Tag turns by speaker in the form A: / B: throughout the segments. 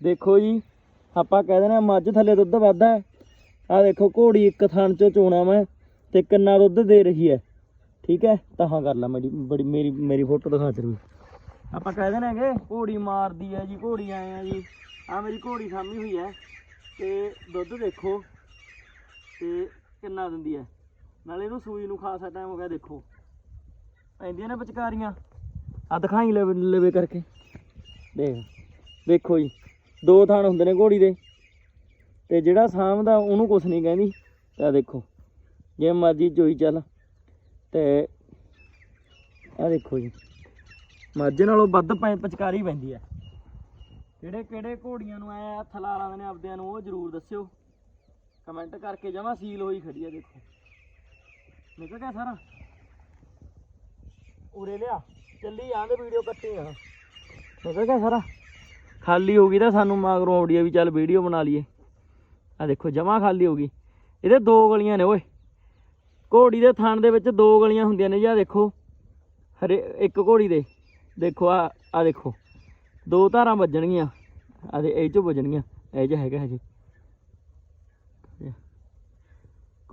A: ਦੇਖੋ ਜੀ, ਆਪਾਂ ਕਹਿ ਦਿੰਦੇ ਆ ਮੱਝ ਥੱਲੇ ਦੁੱਧ ਵੱਧਦਾ ਆ ਦੇਖੋ, ਘੋੜੀ ਇੱਕ ਥਣ ਚੋਂ ਚੋਣਾ ਮੈਂ ਤੇ ਕਿੰਨਾ ਦੁੱਧ ਦੇ ਰਹੀ ਹੈ। ਠੀਕ ਹੈ ਤਾਂ ਕਰ ਲਾ ਮੇਰੀ, ਬੜੀ ਮੇਰੀ ਮੇਰੀ ਫੋਟੋ ਦਿਖਾ ਤੇਰੀ ਆਪਾਂ ਕਹਿ ਦਿੰਦੇ ਹੈਗੇ, ਘੋੜੀ ਮਾਰਦੀ ਹੈ ਜੀ, ਘੋੜੀ ਆਏ ਆ ਜੀ। ਆ ਮੇਰੀ ਘੋੜੀ ਸਾਹਮਣੀ ਹੋਈ ਹੈ ਤੇ ਦੁੱਧ ਦੇਖੋ ਤੇ ਕਿੰਨਾ ਦਿੰਦੀ ਹੈ। ਨਾਲੇ ਇਹਨੂੰ ਸੂਈ ਨੂੰ ਖਾਸਾ ਟਾਈਮ ਹੋ ਗਿਆ, ਦੇਖੋ। ਪੈਂਦੀਆਂ ਨੇ ਵਿਚਕਾਰੀਆਂ। ਆ ਦਿਖਾਈ ਲਵੇ ਲਵੇ ਕਰਕੇ। ਦੇਖ, ਦੇਖੋ ਜੀ। ਦੋ ਥਾਣ ਹੁੰਦੇ ਨੇ ਘੋੜੀ ਦੇ। ਤੇ ਜਿਹੜਾ ਸਾਂਭਦਾ ਉਹਨੂੰ ਕੁਛ ਨਹੀਂ ਕਹਿੰਦੀ। ਆ ਦੇਖੋ, ਜੇ ਮਰਜ਼ੀ ਚੋਈ ਚੱਲ। ਤੇ ਆ ਦੇਖੋ ਜੀ ਮੱਝ ਨਾਲੋਂ ਵੱਧ ਪੈ, ਪਚਕਾਰੀ ਪੈਂਦੀ ਹੈ ਕਿਹੜੇ ਕਿਹੜੇ ਘੋੜੀਆਂ ਨੂੰ ਆਇਆ ਹੱਥ ਲਾ ਲਾਉਂਦੇ ਨੇ ਆਪਦਿਆਂ ਨੂੰ, ਉਹ ਜ਼ਰੂਰ ਦੱਸਿਓ। ਕਮੈਂਟ ਕਰਕੇ ਜਮਾ ਸੀਲ ਹੋਈ ਖੜੀ ਆ, ਦੇਖੋ। ਨਿਕਲ ਗਿਆ ਸਾਰਾ। ਉਰੇ ਲਿਆ, ਚੱਲੀ ਜਾਂਦੇ ਵੀਡੀਓ ਕੱਟੀ ਆ। ਨਿਕਲ ਗਿਆ ਸਾਰਾ। ਖਾਲੀ ਹੋ ਗਈ ਤਾਂ ਸਾਨੂੰ ਮਗਰੋਂ ਆਉੜੀ ਵੀ ਚੱਲ ਵੀਡੀਓ ਬਣਾ ਲਈਏ। ਆ ਦੇਖੋ, ਜਮਾ ਖਾਲੀ ਹੋ ਗਈ। ਇਹਦੇ ਦੋ ਗਲੀਆਂ ਨੇ, ਓਏ। ਘੋੜੀ ਦੇ ਥਣ ਦੇ ਵਿੱਚ ਦੋ ਗਲੀਆਂ ਹੁੰਦੀਆਂ ਨੇ ਜੀ ਆ ਦੇਖੋ। ਹਰੇ, ਇੱਕ ਘੋੜੀ ਦੇ। ਦੇਖੋ ਆ ਆ ਦੇਖੋ। ਦੋ ਧਾਰਾਂ ਵੱਜਣਗੀਆਂ। ਆ ਦੇ, ਇਹ ਚੋਂ ਵੱਜਣਗੀਆਂ। ਇਹ ਚ ਹੈਗਾ ਹਜੇ।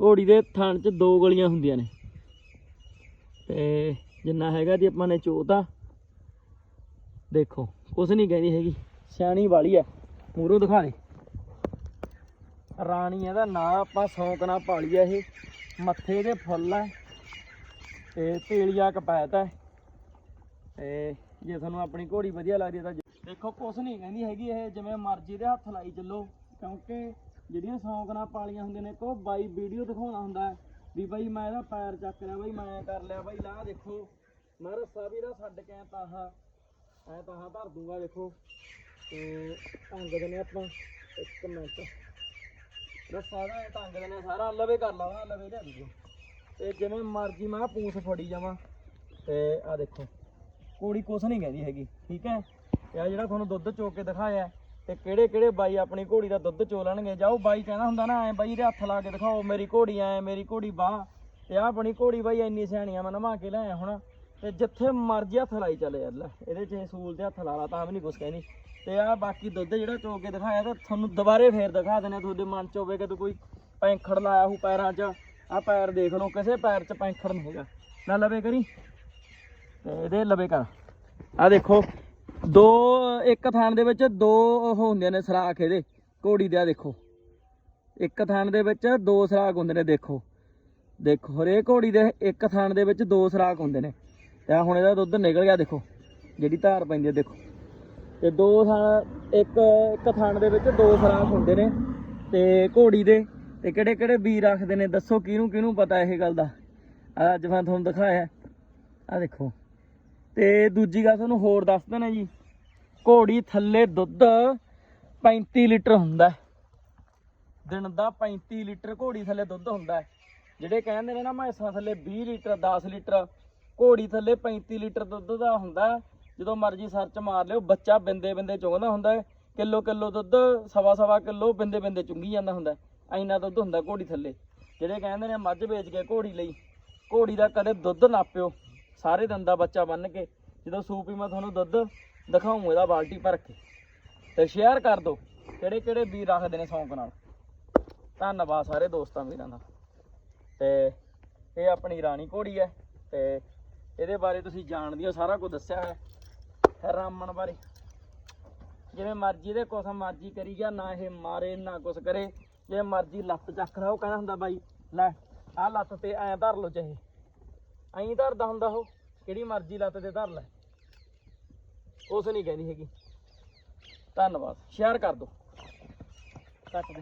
A: ਘੋੜੀ ਦੇ ਥਣ 'ਚ ਦੋ ਗਲੀਆਂ ਹੁੰਦੀਆਂ ਨੇ। ਤੇ ਜਿੰਨਾ ਹੈਗਾ ਜੀ, ਆਪਾਂ ਨੇ ਚੋਤਾ। ਦੇਖੋ, ਕੁਛ ਨਹੀਂ ਕਹਿੰਦੀ ਹੈਗੀ। ਸਿਆਣੀ ਵਾਲੀ ਐ। ਮੂਰੋਂ ਦਿਖਾ ਦੇ। ਰਾਣੀ ਇਹਦਾ ਨਾਂ ਆਪਾਂ ਸ਼ੌਂਕ ਨਾਲ ਪਾਲੀ ਐ ਇਹ। ਮੱਥੇ ਦੇ ਫੁੱਲ ਐ। ਤੇ ਤੇਲੀਆ ਕਪੈਤ ਐ। ਤੇ ਜੇ ਤੁਹਾਨੂੰ ਆਪਣੀ ਘੋੜੀ ਵਧੀਆ ਲੱਗਦੀ ਤਾਂ ਦੇਖੋ, ਕੁਛ ਨਹੀਂ ਕਹਿੰਦੀ ਹੈਗੀ ਇਹ, ਜਿਵੇਂ ਮਰਜ਼ੀ ਦੇ ਹੱਥ ਲਾਈ ਚੱਲੋ। ਕਿਉਂਕਿ ਜਿਹੜੀਆਂ ਸ਼ੌਂਕ ਨਾਲ ਪਾਲੀਆਂ ਹੁੰਦੀਆਂ ਨੇ ਕੋ ਬਾਈ ਵੀਡੀਓ ਦਿਖਾਉਣਾ ਹੁੰਦਾ ਵੀ ਬਾਈ ਮੈਂ ਇਹਦਾ ਪੈਰ ਚੱਕ ਲਿਆ, ਬਾਈ ਮੈਂ ਕਰ ਲਿਆ, ਬਾਈ ਲਾਹ ਦੇਖੋ। ਮੈਂ ਰੱਸਾ ਵੀ ਇਹਦਾ ਛੱਡ ਕੇ ਤਾਹਾ ਐ ਤਾਹਾ ਧਰ ਦੂੰਗਾ, ਦੇਖੋ। ਤੇ ਟੰਗ ਦਿੰਦੇ ਆਪਾਂ ਇੱਕ ਮਿੰਟ। ਸਾਰਾ ਦਾ ਐਂ ਟੰਗ ਦਿੰਦੇ ਸਾਰਾ ਲਵੇ ਕਰ ਲਾਵਾ ਲਵੇ ਲਿਆ ਦੂਜੋ ਤੇ ਜਿਵੇਂ ਮਰਜ਼ੀ ਮੈਂ ਪੂਛ ਫੜੀ ਜਾਵਾਂ। ਤੇ ਆ ਦੇਖੋ, ਕੁੜੀ ਕੁਛ ਨਹੀਂ ਕਹਿੰਦੀ ਹੈਗੀ, ਠੀਕ ਹੈ? ਤੇ ਆ ਜਿਹੜਾ ਤੁਹਾਨੂੰ ਦੁੱਧ ਚੋ ਕੇ ਦਿਖਾਇਆ ਤੇ ਕਿਹੜੇ ਕਿਹੜੇ ਬਾਈ ਆਪਣੀ ਘੋੜੀ ਦਾ ਦੁੱਧ ਚੋ ਲੈਣਗੇ? ਜਾਓ ਬਾਈ ਕਹਿੰਦਾ ਹੁੰਦਾ ਨਾ, ਐ ਬਾਈ ਦੇ ਹੱਥ ਲਾ ਕੇ ਦਿਖਾਓ, ਮੇਰੀ ਘੋੜੀ ਐ, ਮੇਰੀ ਘੋੜੀ ਬਾਹ ਤੇ ਆ ਆਪਣੀ ਘੋੜੀ ਬਾਈ ਇੰਨੀ ਸਿਆਣੀ ਆ, ਮੈਂ ਨਵਾ ਕੇ ਲਿਆਇਆ ਹੁਣ। ਤੇ ਜਿੱਥੇ ਮਰਜ਼ੀ ਹੱਥ ਲਾਈ ਚੱਲੇ ਯਾਰ, ਲੈ, ਇਹਦੇ 'ਚ ਸੂਲ ਤੇ ਹੱਥ ਲਾ ਲਾ, ਤਾਂ ਵੀ ਨਹੀਂ ਕੁਛ ਕਹਿੰਦੀ ਤੇ ਆ ਬਾਕੀ ਦੁੱਧ ਜਿਹੜਾ ਚੋ ਕੇ ਦਿਖਾਇਆ ਤਾਂ ਤੁਹਾਨੂੰ ਦੁਬਾਰੇ ਫੇਰ ਦਿਖਾ ਦਿੰਦੇ ਤੁਹਾਡੇ ਮਨ 'ਚ ਹੋਵੇ ਕਿ ਤੂੰ ਕੋਈ ਪੈਂਖੜ ਲਾਇਆ ਹੋ ਪੈਰਾਂ 'ਚ। ਆ ਪੈਰ ਦੇਖ ਲਓ, ਕਿਸੇ ਪੈਰ 'ਚ ਪੈਂਖੜ ਨਹੀਂ ਹੈਗਾ। ਨਾ ਲਵੇ ਕਰੀ। ਤੇ ਇਹਦੇ ਲਵੇ ਕਰ। ਆ ਦੇਖੋ, ਦੋ, ਇੱਕ ਥਾਣ ਦੇ ਵਿੱਚ ਦੋ ਉਹ ਹੁੰਦੇ ਨੇ ਸਰਾਖ ਇਹਦੇ, ਘੋੜੀ ਦੇ ਆ ਦੇਖੋ। ਇੱਕ ਥਾਣ ਦੇ ਵਿੱਚ ਦੋ ਸਰਾਖ ਹੁੰਦੇ ਨੇ, ਦੇਖੋ। ਦੇਖੋ, ਹਰੇਕ ਘੋੜੀ ਦੇ ਇੱਕ ਥਾਣ ਦੇ ਵਿੱਚ ਦੋ ਸਰਾਖ ਹੁੰਦੇ ਨੇ। ਤੇ ਆਹ ਹੁਣ ਇਹਦਾ ਦੁੱਧ ਨਿਕਲ ਗਿਆ ਦੇਖੋ, ਜਿਹੜੀ ਧਾਰ ਪੈਂਦੀ ਹੈ ਦੇਖੋ। ਤੇ ਦੋ ਥਾਨ ਇੱਕ ਇੱਕ ਥਾਨ ਦੇ ਵਿੱਚ ਦੋ ਸਰਾਖ ਹੁੰਦੇ ਨੇ ਤੇ ਘੋੜੀ ਦੇ, ਤੇ ਕਿਹੜੇ ਕਿਹੜੇ ਬੀਰ ਰੱਖਦੇ ਨੇ, ਦੱਸੋ ਕਿਹਨੂੰ ਕਿਹਨੂੰ ਪਤਾ ਇਹ ਗੱਲ ਦਾ? ਆਹ ਅੱਜ ਮੈਂ ਤੁਹਾਨੂੰ ਦਿਖਾਇਆ। ਆ ਦੇਖੋ। ਤੇ ਦੂਜੀ ਗੱਲ ਤੁਹਾਨੂੰ ਹੋਰ ਦੱਸ ਦੇਣਾ ਜੀ। ਘੋੜੀ ਥੱਲੇ ਦੁੱਧ 35 ਲੀਟਰ ਹੁੰਦਾ। ਦਿਨ ਦਾ 35 ਲੀਟਰ ਘੋੜੀ ਥੱਲੇ ਦੁੱਧ ਹੁੰਦਾ। ਜਿਹੜੇ ਕਹਿੰਦੇ ਨੇ ਨਾ ਮੈਸਾਂ ਥੱਲੇ 20 ਲੀਟਰ 10 ਲੀਟਰ ਘੋੜੀ ਥੱਲੇ 35 ਲੀਟਰ ਦੁੱਧ ਦਾ ਹੁੰਦਾ ਜਦੋਂ ਮਰਜ਼ੀ ਸਰਚ ਮਾਰ ਲਿਓ, ਬੱਚਾ ਬਿੰਦੇ ਬਿੰਦੇ ਚੁੰਗਦਾ ਹੁੰਦਾ ਹੈ। ਕਿਲੋ ਕਿਲੋ ਦੁੱਧ ਸਵਾ ਸਵਾ ਕਿਲੋ ਬਿੰਦੇ ਬਿੰਦੇ ਚੁੰਗੀ ਜਾਂਦਾ ਹੁੰਦਾ ਹੈ। ਇੰਨਾ ਦੁੱਧ ਹੁੰਦਾ ਘੋੜੀ ਥੱਲੇ। ਜਿਹੜੇ ਕਹਿੰਦੇ ਨੇ ਮੱਝ ਵੇਚ ਕੇ ਘੋੜੀ ਲਈ, ਘੋੜੀ ਦਾ ਕਦੇ ਦੁੱਧ ਨਾਪਿਓ ਸਾਰੇ ਦਿਨ ਦਾ ਬੱਚਾ ਬੰਨ ਕੇ, ਜਦੋਂ ਸੂਪੀ ਮੈਂ ਤੁਹਾਨੂੰ ਦੁੱਧ ਦਿਖਾਉਂ ਇਹਦਾ ਬਾਲਟੀ ਭਰ ਕੇ। ਤੇ ਸ਼ੇਅਰ ਕਰ ਦਿਓ, ਕਿਹੜੇ ਕਿਹੜੇ ਵੀਰ ਰੱਖਦੇ ਨੇ ਸ਼ੌਂਕ ਨਾਲ। ਧੰਨਵਾਦ ਸਾਰੇ ਦੋਸਤਾਂ ਵੀਰਾਂ ਦਾ। ਤੇ ਇਹ ਆਪਣੀ ਰਾਣੀ ਘੋੜੀ ਹੈ, ਤੇ ਇਹਦੇ ਬਾਰੇ ਤੁਸੀਂ ਜਾਣਦੇ ਹੋ ਸਾਰਾ ਕੁਝ ਦੱਸਿਆ ਹੈ ਰਾਮਣ ਬਾਰੇ। ਜਿਵੇਂ ਮਰਜ਼ੀ ਦੇ ਕੁਛ ਮਰਜ਼ੀ ਕਰੀ ਜਾ, ਨਾ ਇਹ ਮਾਰੇ, ਨਾ ਕੁਛ ਕਰੇ। ਜੇ ਮਰਜ਼ੀ ਲੱਤ ਚੱਕ ਲਾ, ਉਹ ਕਹਿੰਦਾ ਹੁੰਦਾ ਬਾਈ, ਲੈ, ਆਹ ਲੱਤ ਤੇ ਐਂ ਧਰ ਲੋ ਚਾਹੇ। ਐਂ ਧਰਦਾ ਹੁੰਦਾ ਉਹ, ਕਿਹੜੀ ਮਰਜ਼ੀ ਲੱਤ ਤੇ ਧਰ ਲੈ। ਉਸ ਨਹੀਂ ਕਹਿੰਦੀ ਹੈਗੀ। ਧੰਨਵਾਦ, ਸ਼ੇਅਰ ਕਰ ਦਿਓ ਕੱਟ ਦੇ।